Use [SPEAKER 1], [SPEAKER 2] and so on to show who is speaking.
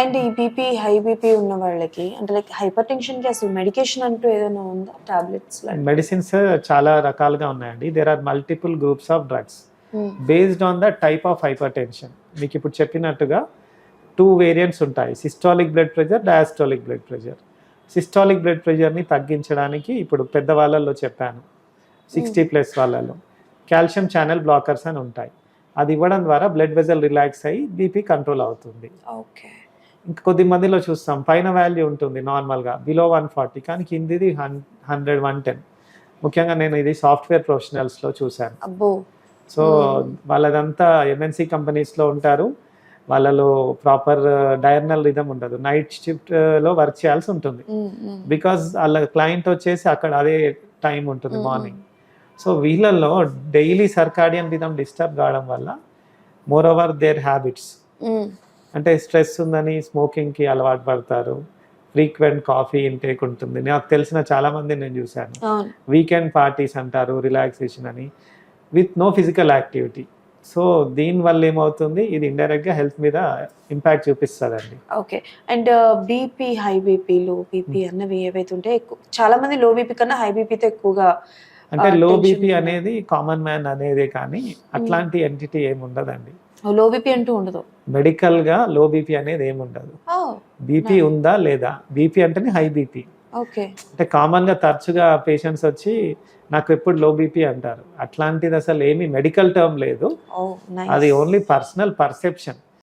[SPEAKER 1] And ఈ BP high BP ఉన్న వాళ్ళకి అంటే లైక్ హైపర్ టెన్షన్కి అసలు మెడికేషన్ అంటూ ఏదైనా ఉందా? టాబ్లెట్స్
[SPEAKER 2] మెడిసిన్స్ చాలా రకాలుగా ఉన్నాయండి. There are multiple groups of drugs based on the type of hypertension మీకు ఇప్పుడు చెప్పినట్టుగా టూ వేరియంట్స్ ఉంటాయి. Systolic blood pressure diastolic blood pressure systolic blood ప్రెషర్ని తగ్గించడానికి ఇప్పుడు పెద్దవాళ్ళల్లో చెప్పాను. సిక్స్టీ ప్లస్ వాళ్ళలో కాల్షియం ఛానల్ బ్లాకర్స్ అని ఉంటాయి. అది ఇవ్వడం ద్వారా బ్లడ్ వెజల్ రిలాక్స్ అయ్యి బీపీ కంట్రోల్ అవుతుంది.
[SPEAKER 1] ఓకే
[SPEAKER 2] కొద్ది మందిలో చూస్తాం. పైన వాల్యూ ఉంటుంది నార్మల్గా బిలో వన్ ఫార్టీ కానీ కిందిది హన్ హండ్రెడ్ వన్ టెన్ ముఖ్యంగా నేను ఇది సాఫ్ట్వేర్ ప్రొఫెషనల్స్లో చూశాను. So
[SPEAKER 1] Hmm.
[SPEAKER 2] వాళ్ళదంతా ఎంఎన్సి కంపెనీస్లో ఉంటారు. వాళ్ళలో ప్రాపర్ డయర్నల్ రిధమ్ ఉండదు. నైట్ షిఫ్ట్లో వర్క్ చేయాల్సి ఉంటుంది.
[SPEAKER 1] మ్మ్, మ్మ్.
[SPEAKER 2] బికాజ్ వాళ్ళ క్లయింట్ వచ్చేసి అక్కడ అదే టైం ఉంటుంది. మార్నింగ్ సో వీళ్ళల్లో డైలీ సర్కాడియన్ రిధమ్ డిస్టర్బ్ కావడం వల్ల మోర్ ఓవర్ దేర్ హ్యాబిట్స్. అంటే స్ట్రెస్ ఉందని స్మోకింగ్కి అలవాటు పడతారు. ఫ్రీక్వెంట్ కాఫీ ఇంటేక్ ఉంటుంది. నాకు తెలిసిన చాలా మంది నేను చూశాను. వీకెండ్ పార్టీస్ అంటారు రిలాక్సేషన్ అని with no physical activity. So దీనివల్ల ఏమవుతుంది? ఇది ఇండైరెక్ట్గా హెల్త్ మీద impact చూపిస్తుందండి.
[SPEAKER 1] Okay. And BP high BP low BP అన్నవి ఏవైతే ఉంటే చాలా మంది లో బీపీ కన్నా హై బీపీతో ఎక్కువగా
[SPEAKER 2] అంటే లో బీపీ. అనేది కామన్ మ్యాన్ అనేదే కానీ అట్లాంటి ఎంటిటీ ఏమి ఉండదండి.
[SPEAKER 1] లో బీపీ అంటూ ఉండదు.
[SPEAKER 2] మెడికల్గా లో బీపీ అనేది ఏమి ఉండదు. బీపీ. ఉందా లేదా? బీపీ అంటేనే హై బీపీ
[SPEAKER 1] ఓకే.
[SPEAKER 2] అంటే కామన్గా తరచుగా పేషెంట్స్ వచ్చి నాకు ఎప్పుడు లో బీపీ అంటారు. అట్లాంటిది అసలు ఏమీ మెడికల్ టర్మ్ లేదు. అది ఓన్లీ పర్సనల్ పర్సెప్షన్.